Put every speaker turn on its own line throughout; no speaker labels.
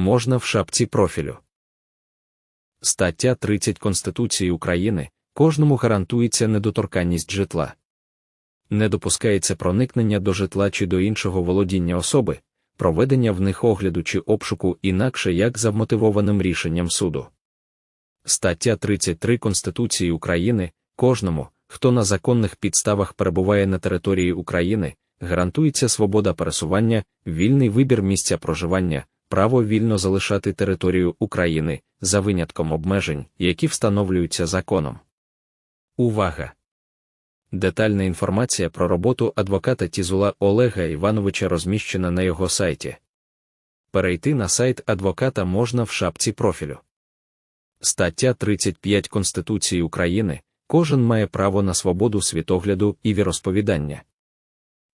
можна в шапці профілю. Стаття 30 Конституції України кожному гарантується недоторканність житла. Не допускається проникнення до житла чи до іншого володіння особи, проведення в них огляду чи обшуку інакше як за вмотивованим рішенням суду. Стаття 33 Конституції України кожному, хто на законних підставах перебуває на території України, гарантується свобода пересування, вільний вибір місця проживання, право вільно залишати територію України за винятком обмежень, які встановлюються законом. Увага! Детальна інформація про роботу адвоката Тізула Олега Івановича розміщена на його сайті. Перейти на сайт адвоката можна в шапці профілю. Стаття 35 Конституції України кожен має право на свободу світогляду і віросповідання.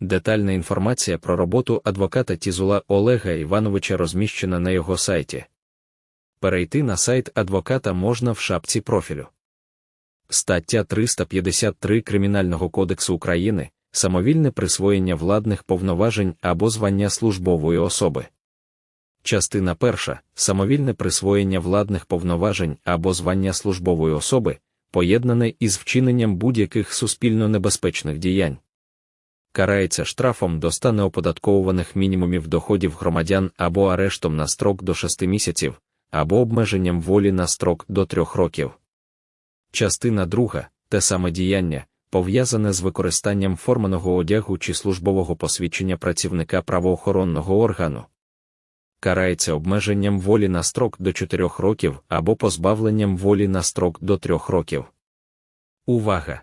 Детальна інформація про роботу адвоката Тізула Олега Івановича розміщена на його сайті. Перейти на сайт адвоката можна в шапці профілю. Стаття 353 Кримінального кодексу України самовільне присвоєння владних повноважень або звання службової особи. Частина перша самовільне присвоєння владних повноважень або звання службової особи, поєднане із вчиненням будь-яких суспільно небезпечних діянь. Карається штрафом до 100 неоподатковуваних мінімумів доходів громадян або арештом на строк до 6 місяців, або обмеженням волі на строк до 3 років. Частина друга те саме діяння, пов'язане з використанням форманого одягу чи службового посвідчення працівника правоохоронного органу. Карається обмеженням волі на строк до 4 років або позбавленням волі на строк до 3 років. Увага!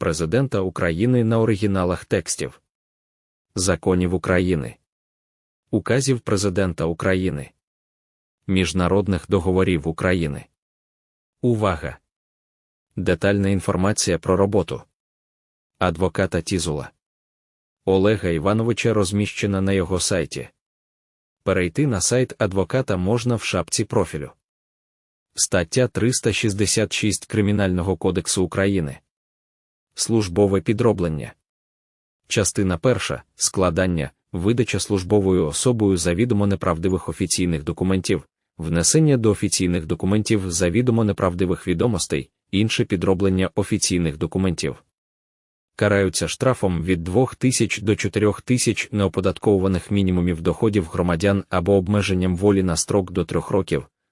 Президента України на оригіналах текстів, законів України, указів Президента України, міжнародних договорів України. Увага! Детальна інформація про роботу адвоката Тізула Олега Івановича розміщена на його сайті. Перейти на сайт адвоката можна в шапці профілю. Стаття 366 Кримінального кодексу України службове підроблення. Частина перша складання, видача службовою особою завідомо неправдивих офіційних документів, внесення до офіційних документів завідомо неправдивих відомостей, інше підроблення офіційних документів. Караються штрафом від 2 тисяч до 4 тисяч неоподаткованих мінімумів доходів громадян або обмеженням волі на строк до 3 років,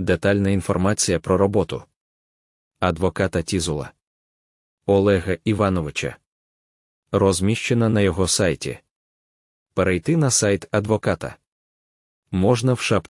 Детальна інформація про роботу адвоката Тізула Олега Івановича. Розміщена на його сайті. Перейти на сайт адвоката можна в шапці.